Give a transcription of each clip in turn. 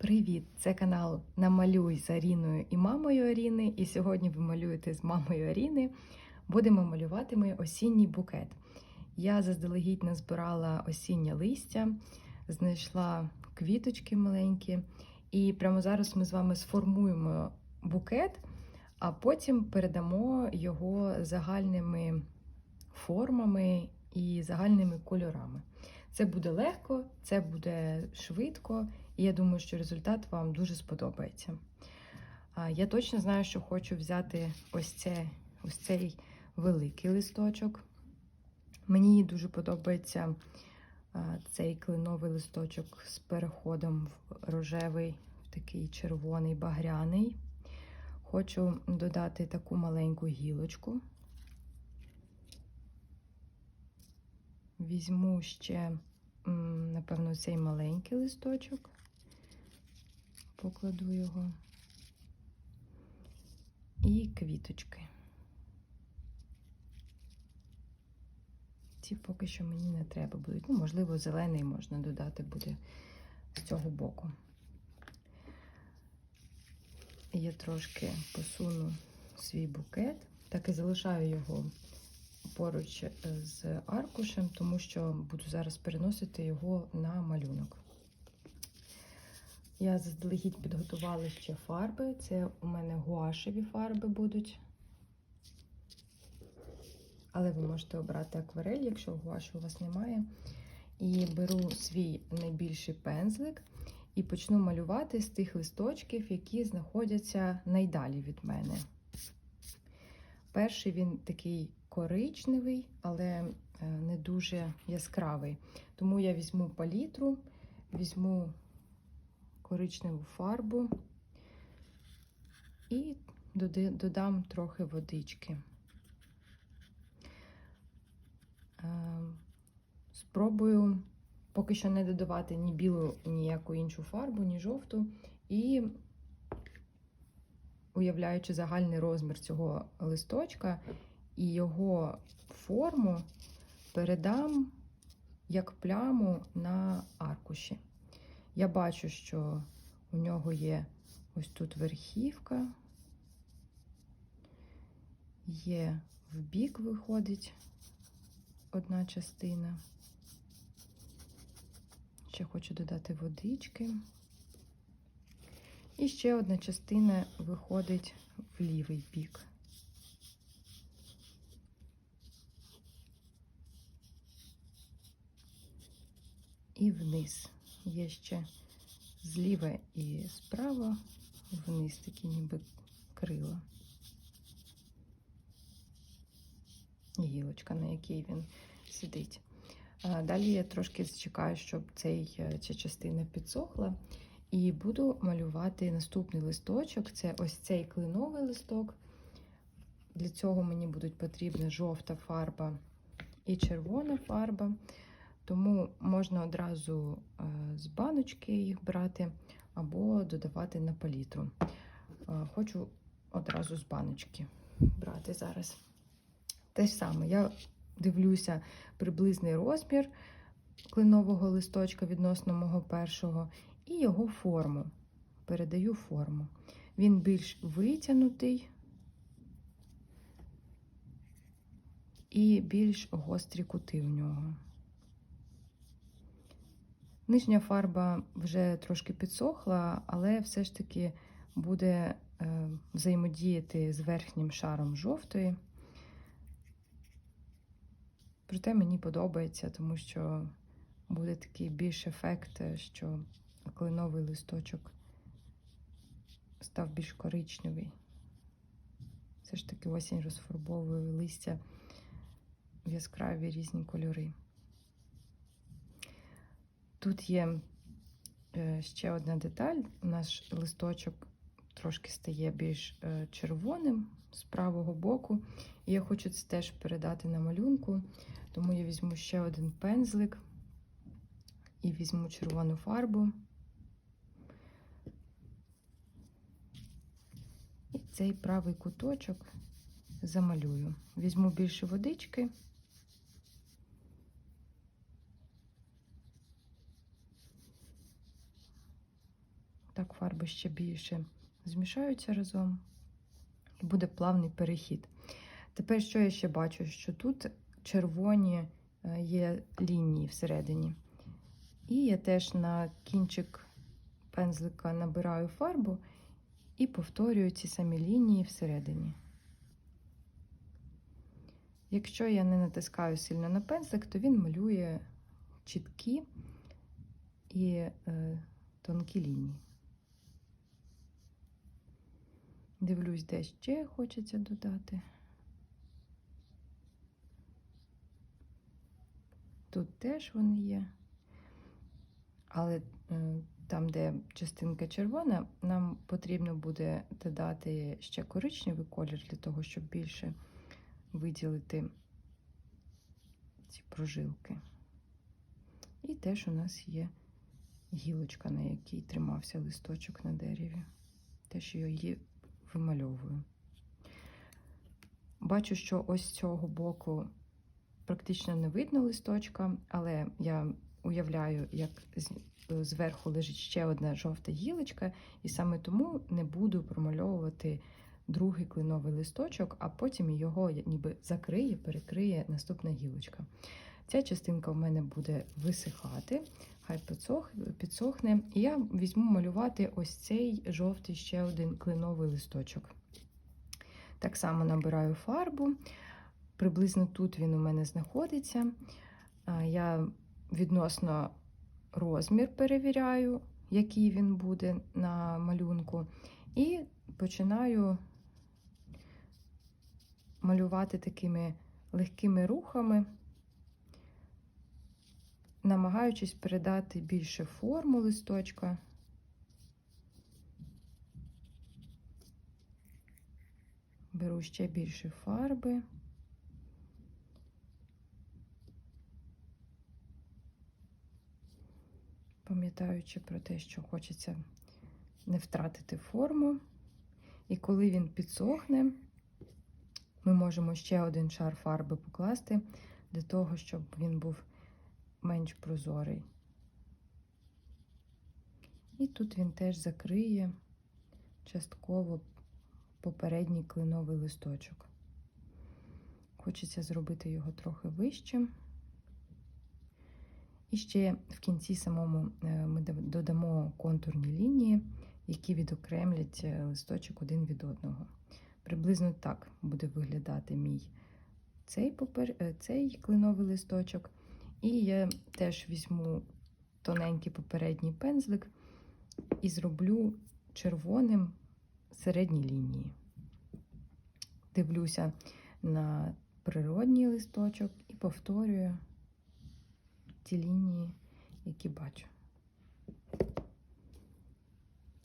Привіт! Це канал Намалюй з Аріною і мамою Аріни. І сьогодні ви малюєте з мамою Аріни. Будемо малювати ми осінній букет. Я заздалегідь назбирала осіннє листя, знайшла квіточки маленькі. І прямо зараз ми з вами сформуємо букет, а потім передамо його загальними формами і загальними кольорами. Це буде легко, це буде швидко, і я думаю, що результат вам дуже сподобається. Я точно знаю, що хочу взяти ось, це, ось цей великий листочок. Мені дуже подобається цей клиновий листочок з переходом в рожевий, в такий червоний багряний. Хочу додати таку маленьку гілочку. Візьму ще, напевно, цей маленький листочок, покладу його і квіточки. Ці поки що мені не треба будуть. Ну, можливо, зелений можна додати буде з цього боку. Я трошки посуну свій букет, так і залишаю його поруч з аркушем, тому що буду зараз переносити його на малюнок. Я заздалегідь підготувала ще фарби. Це у мене гуашеві фарби будуть. Але ви можете обрати акварель, якщо гуашу у вас немає. І беру свій найбільший пензлик і почну малювати з тих листочків, які знаходяться найдалі від мене. Перший він такий коричневий, але не дуже яскравий. Тому я візьму палітру, візьму коричневу фарбу і додам трохи водички. Спробую поки що не додавати ні білу, ніяку іншу фарбу, ні жовту. І уявляючи загальний розмір цього листочка і його форму передам як пляму на аркуші. Я бачу, що у нього є ось тут верхівка, є в бік виходить одна частина. Ще хочу додати водички. І ще одна частина виходить в лівий бік. І вниз. Є ще зліва і справа, вниз такі ніби крила. Гілочка, на якій він сидить. Далі я трошки чекаю, щоб цей, ця частина підсохла. І буду малювати наступний листочок. Це ось цей клиновий листок. Для цього мені будуть потрібна жовта фарба і червона фарба. Тому можна одразу з баночки їх брати, або додавати на палітру. Хочу одразу з баночки брати зараз. Те ж саме, я дивлюся приблизний розмір клинового листочка відносно мого першого, і його форму. Передаю форму. Він більш витягнутий і більш гострі кути в нього. Нижня фарба вже трошки підсохла, але все ж таки буде взаємодіяти з верхнім шаром жовтої. Проте мені подобається, тому що буде такий більш ефект, що клиновий листочок став більш коричневий. Все ж таки осінь розфарбовує листя в яскраві різні кольори. Тут є ще одна деталь. Наш листочок трошки стає більш червоним з правого боку. І я хочу це теж передати на малюнку, тому я візьму ще один пензлик і візьму червону фарбу. І цей правий куточок замалюю. Візьму більше водички. так фарби ще більше змішаються разом, і буде плавний перехід. Тепер, що я ще бачу? Що тут червоні е, є лінії всередині. І я теж на кінчик пензлика набираю фарбу і повторюю ці самі лінії всередині. Якщо я не натискаю сильно на пензлик, то він малює чіткі і е, тонкі лінії. Дивлюсь, де ще хочеться додати. Тут теж вони є. Але е, там, де частинка червона, нам потрібно буде додати ще коричневий колір для того, щоб більше виділити ці прожилки. І теж у нас є гілочка, на якій тримався листочок на дереві. Теж її вимальовую. Бачу, що ось з цього боку практично не видно листочка, але я уявляю, як зверху лежить ще одна жовта гілочка, і саме тому не буду промальовувати другий клиновий листочок, а потім його ніби закриє, перекриє наступна гілочка. Ця частинка в мене буде висихати, хай підсох, підсохне. І я візьму малювати ось цей жовтий ще один клиновий листочок. Так само набираю фарбу, приблизно тут він у мене знаходиться. Я відносно розмір перевіряю, який він буде на малюнку, і починаю малювати такими легкими рухами, намагаючись передати більше форму листочка. Беру ще більше фарби. Пам'ятаючи про те, що хочеться не втратити форму. І коли він підсохне, ми можемо ще один шар фарби покласти для того, щоб він був менш прозорий. І тут він теж закриє частково попередній клиновий листочок. Хочеться зробити його трохи вищим. І ще в кінці самому е, ми додамо контурні лінії, які відокремлять е, листочок один від одного. Приблизно так буде виглядати мій цей, попер... Е, цей клиновий листочок. І я теж візьму тоненький попередній пензлик і зроблю червоним середні лінії. Дивлюся на природній листочок і повторюю ті лінії, які бачу.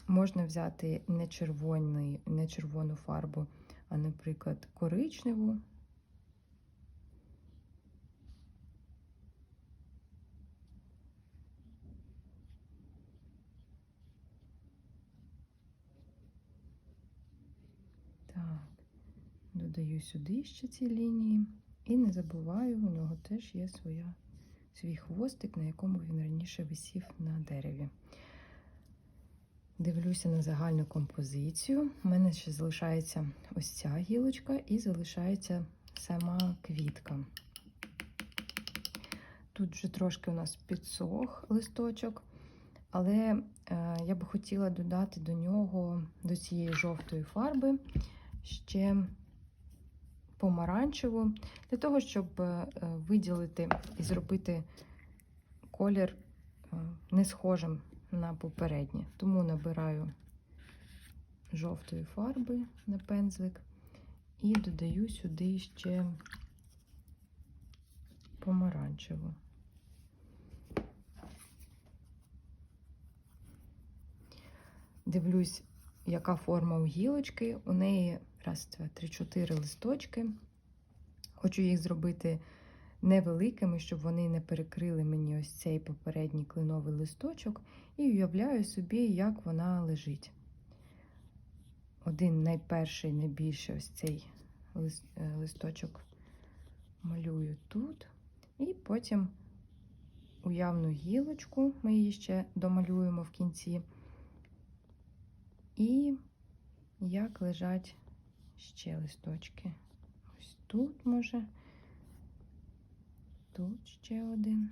Можна взяти не, червоний, не червону фарбу, а, наприклад, коричневу. Так, додаю сюди ще ці лінії. І не забуваю, у нього теж є своя, свій хвостик, на якому він раніше висів на дереві. Дивлюся на загальну композицію. У мене ще залишається ось ця гілочка і залишається сама квітка. Тут вже трошки у нас підсох листочок, але е, я би хотіла додати до нього, до цієї жовтої фарби ще помаранчеву, для того, щоб е, виділити і зробити колір е, не схожим на попереднє. Тому набираю жовтої фарби на пензлик і додаю сюди ще помаранчеву. Дивлюсь, яка форма у гілочки. У неї раз, два, три, чотири листочки. Хочу їх зробити невеликими, щоб вони не перекрили мені ось цей попередній клиновий листочок, і уявляю собі, як вона лежить. Один найперший, найбільший ось цей е, листочок малюю тут, і потім уявну гілочку, ми її ще домалюємо в кінці, І як лежать ще листочки. Ось тут може, тут ще один.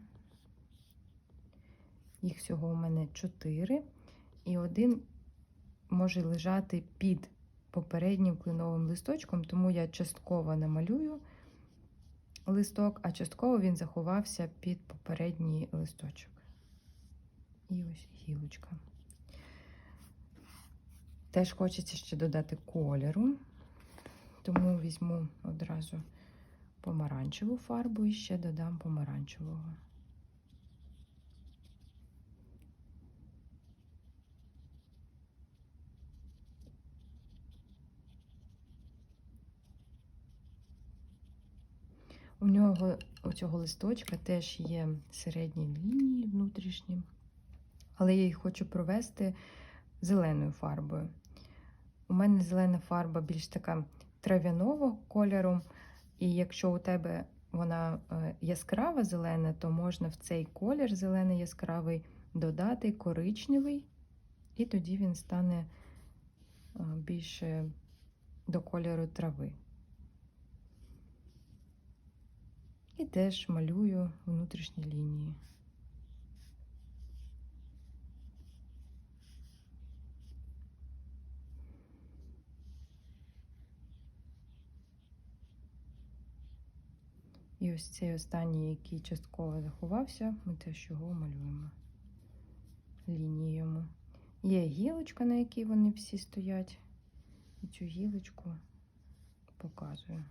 Їх всього у мене чотири, і один може лежати під попереднім кленовим листочком, тому я частково намалюю листок, а частково він заховався під попередній листочок. І ось гілочка. Теж хочеться ще додати кольору, тому візьму одразу помаранчеву фарбу і ще додам помаранчевого. У нього у цього листочка теж є середні лінії внутрішні, але я їх хочу провести зеленою фарбою. У мене зелена фарба більш така трав'яного кольору, і якщо у тебе вона е, яскрава зелена, то можна в цей колір зелений яскравий додати коричневий, і тоді він стане е, більше до кольору трави. І теж малюю внутрішні лінії. І ось цей останній, який частково заховався, ми теж його малюємо лініями. Є гілочка, на якій вони всі стоять. І цю гілочку показую.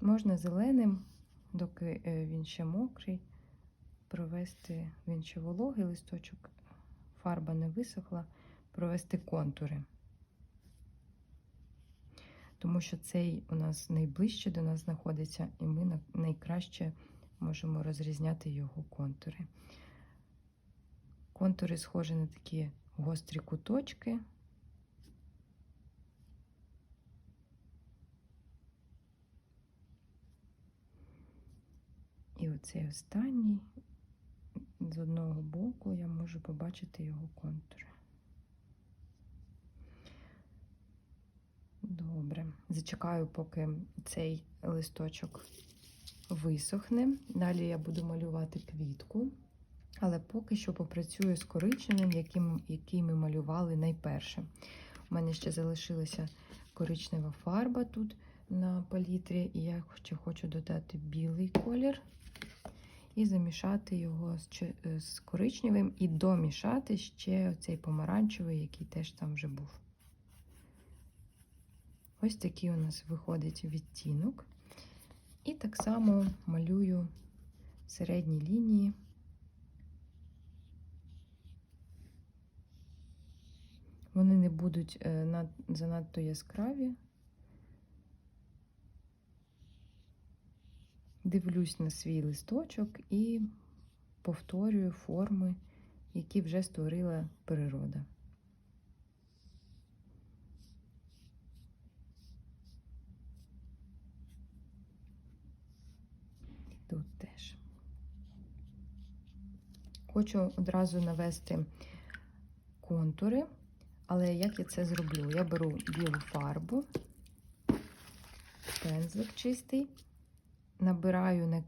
Можна зеленим, доки е, він ще мокрий, провести він ще вологий листочок, фарба не висохла, провести контури. Тому що цей у нас найближче до нас знаходиться, і ми найкраще можемо розрізняти його контури. Контури схожі на такі гострі куточки. І оцей останній з одного боку я можу побачити його контури. Добре, зачекаю, поки цей листочок висохне. Далі я буду малювати квітку, але поки що попрацюю з коричневим, яким, який ми малювали найперше. У мене ще залишилася коричнева фарба тут на палітрі, і я ще хочу додати білий колір і замішати його з, е, коричневим і домішати ще цей помаранчевий, який теж там вже був. Ось такий у нас виходить відтінок. І так само малюю середні лінії. Вони не будуть е, занадто яскраві. Дивлюсь на свій листочок і повторюю форми, які вже створила природа. Тут теж. Хочу одразу навести контури, але як я це зроблю? Я беру білу фарбу, пензлик чистий, набираю на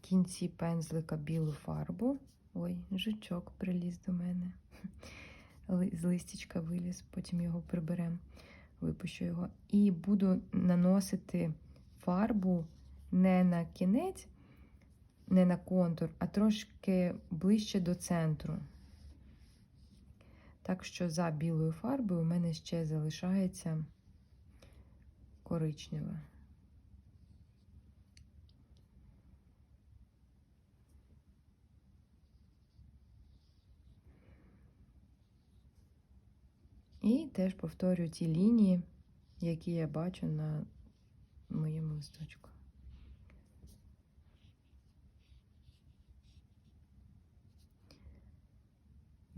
кінці пензлика білу фарбу. Ой, жучок приліз до мене. З листячка виліз, потім його приберемо, випущу його. І буду наносити фарбу не на кінець, не на контур, а трошки ближче до центру. Так що за білою фарбою у мене ще залишається коричнева. І теж повторюю ті лінії, які я бачу на моєму листочку.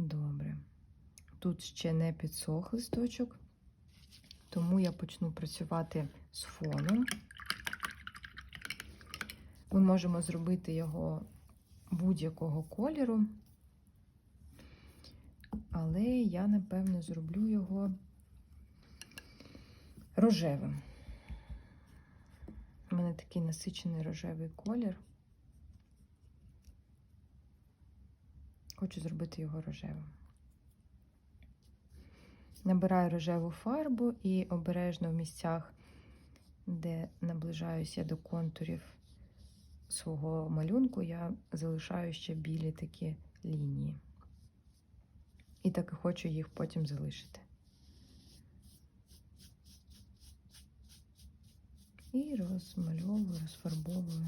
Добре. Тут ще не підсох листочок, тому я почну працювати з фоном. Ми можемо зробити його будь-якого кольору, але я, напевно, зроблю його рожевим. У мене такий насичений рожевий колір. Хочу зробити його рожевим. Набираю рожеву фарбу і обережно в місцях, де наближаюся до контурів свого малюнку, я залишаю ще білі такі лінії. І так і хочу їх потім залишити. І розмальовую, розфарбовую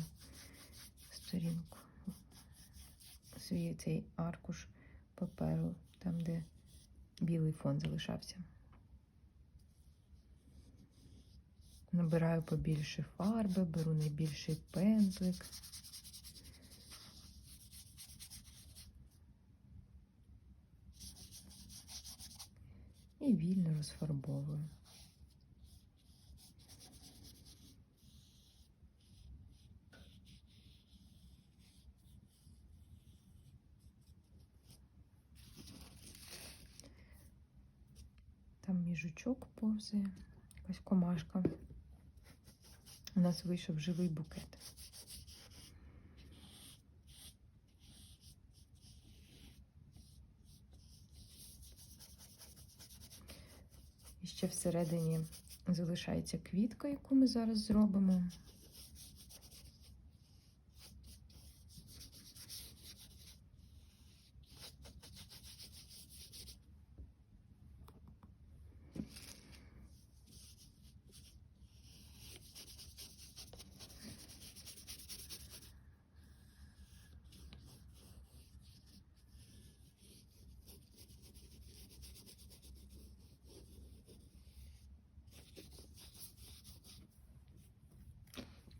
сторінку. Свій цей аркуш паперу, там, де білий фон залишався. Набираю побільше фарби, беру найбільший пензлик. І вільно розфарбовую. Там мій жучок повзає, якась комашка. У нас вийшов живий букет. І ще всередині залишається квітка, яку ми зараз зробимо.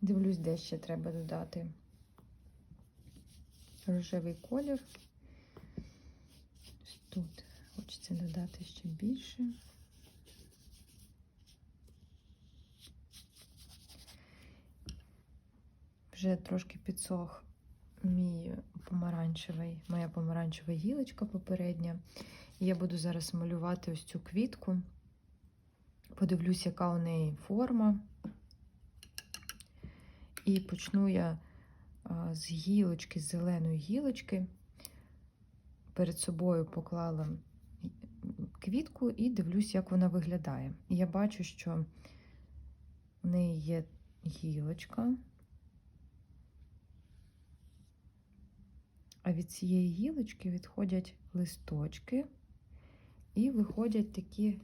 Дивлюсь, де ще треба додати рожевий колір. Тут хочеться додати ще більше. Вже трошки підсох мій помаранчевий, моя помаранчева гілочка попередня. Я буду зараз малювати ось цю квітку. Подивлюсь, яка у неї форма. І почну я з гілочки, з зеленої гілочки. Перед собою поклала квітку і дивлюсь, як вона виглядає. Я бачу, що в неї є гілочка. А від цієї гілочки відходять листочки і виходять такі,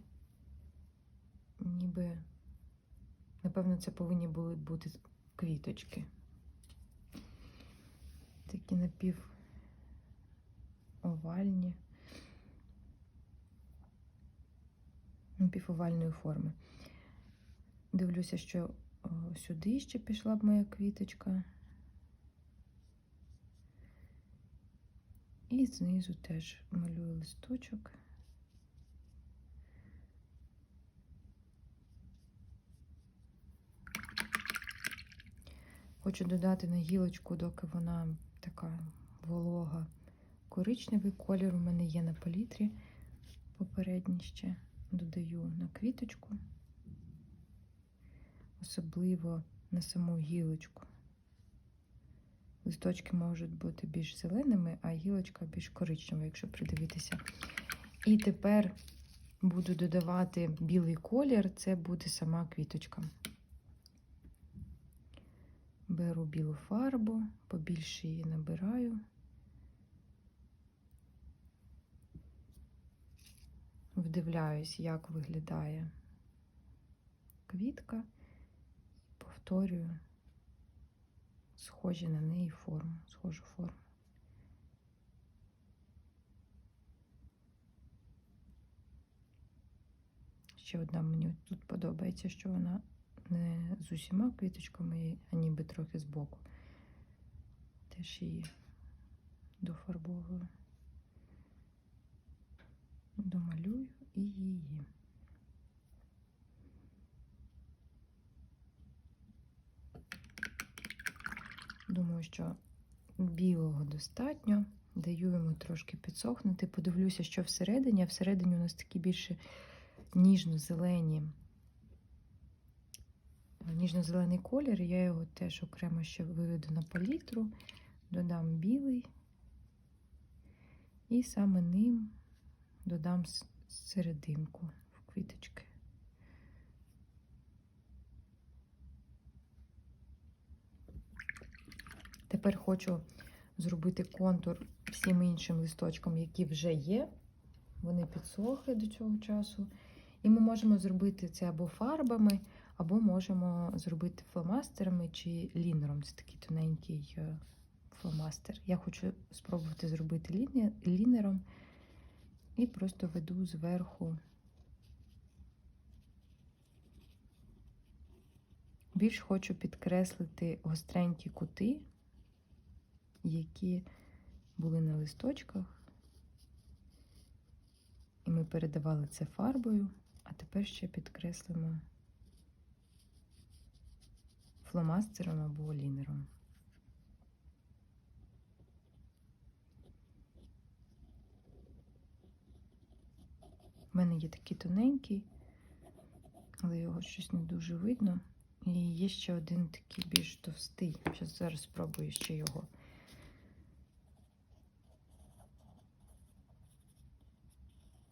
ніби, напевно, це повинні були бути квіточки. Такі напівовальні, напівовальної форми. Дивлюся, що сюди ще пішла б моя квіточка. І знизу теж малюю листочок. Хочу додати на гілочку, доки вона така волога. Коричневий колір у мене є на палітрі. Попередній ще додаю на квіточку, особливо на саму гілочку. Листочки можуть бути більш зеленими, а гілочка більш коричнева, якщо придивитися. І тепер буду додавати білий колір, це буде сама квіточка. Беру білу фарбу, побільше її набираю. Вдивляюсь, як виглядає квітка, і повторюю схожі на неї форму, схожу форму. Ще одна мені тут подобається, що вона не з усіма квіточками, а ніби трохи збоку. Теж її дофарбовую, домалюю і її. Думаю, що білого достатньо. Даю йому трошки підсохнути. Подивлюся, що всередині. А всередині у нас такі більше ніжно-зелені. Ніжно-зелений колір. Я його теж окремо ще виведу на палітру, додам білий. І саме ним додам серединку в квіточки. Тепер хочу зробити контур всім іншим листочкам, які вже є. Вони підсохли до цього часу. І ми можемо зробити це або фарбами, або можемо зробити фломастерами чи лінером. Це такий тоненький е, фломастер. Я хочу спробувати зробити лінером і просто веду зверху. Більш хочу підкреслити гостренькі кути, які були на листочках. І ми передавали це фарбою, а тепер ще підкреслимо фломастером або лінером. У мене є такий тоненький, але його щось не дуже видно. І є ще один такий більш товстий. Зараз зараз спробую ще його.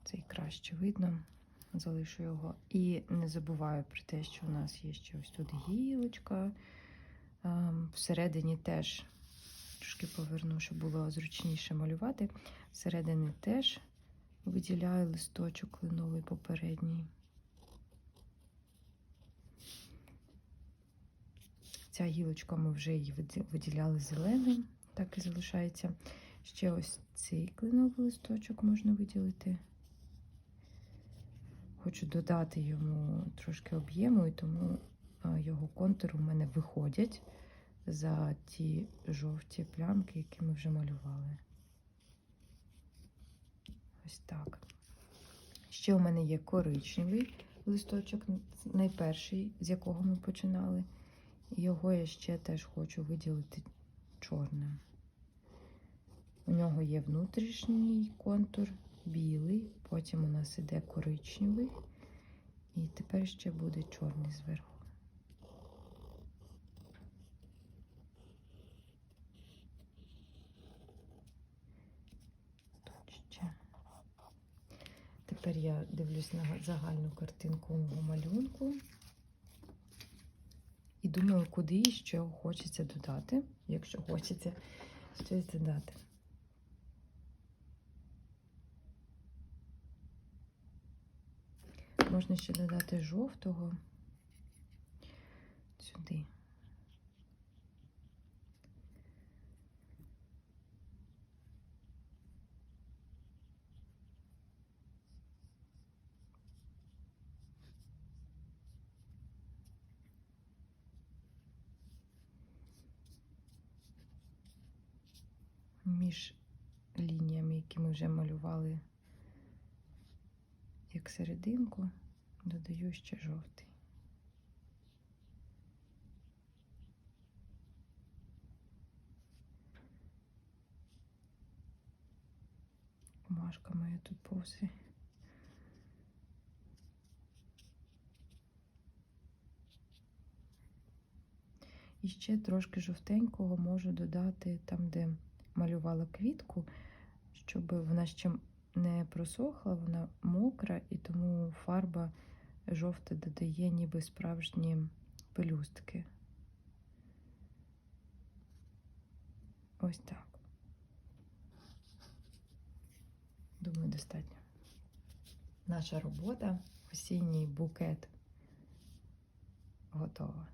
Цей краще видно. Залишу його. І не забуваю про те, що у нас є ще ось тут гілочка. Ем, Всередині теж трошки поверну, щоб було зручніше малювати. Всередині теж виділяю листочок кленовий попередній. Ця гілочка ми вже її виділяли зеленим, так і залишається. Ще ось цей кленовий листочок можна виділити. Хочу додати йому трошки об'єму, і тому його контури у мене виходять за ті жовті плямки, які ми вже малювали. Ось так. Ще у мене є коричневий листочок, найперший, з якого ми починали. Його я ще теж хочу виділити чорним. У нього є внутрішній контур, білий, потім у нас іде коричневий, і тепер ще буде чорний зверху. Тепер я дивлюсь на загальну картинку мого малюнку. І думаю, куди і що хочеться додати, якщо хочеться щось додати. Можна ще додати жовтого сюди. Між лініями, які ми вже малювали як серединку, додаю ще жовтий. Машка моя тут повзи. І ще трошки жовтенького можу додати там, де малювала квітку, щоб вона ще не просохла, вона мокра, і тому фарба жовта додає ніби справжні пелюстки. Ось так. Думаю, достатньо. Наша робота, осінній букет готова.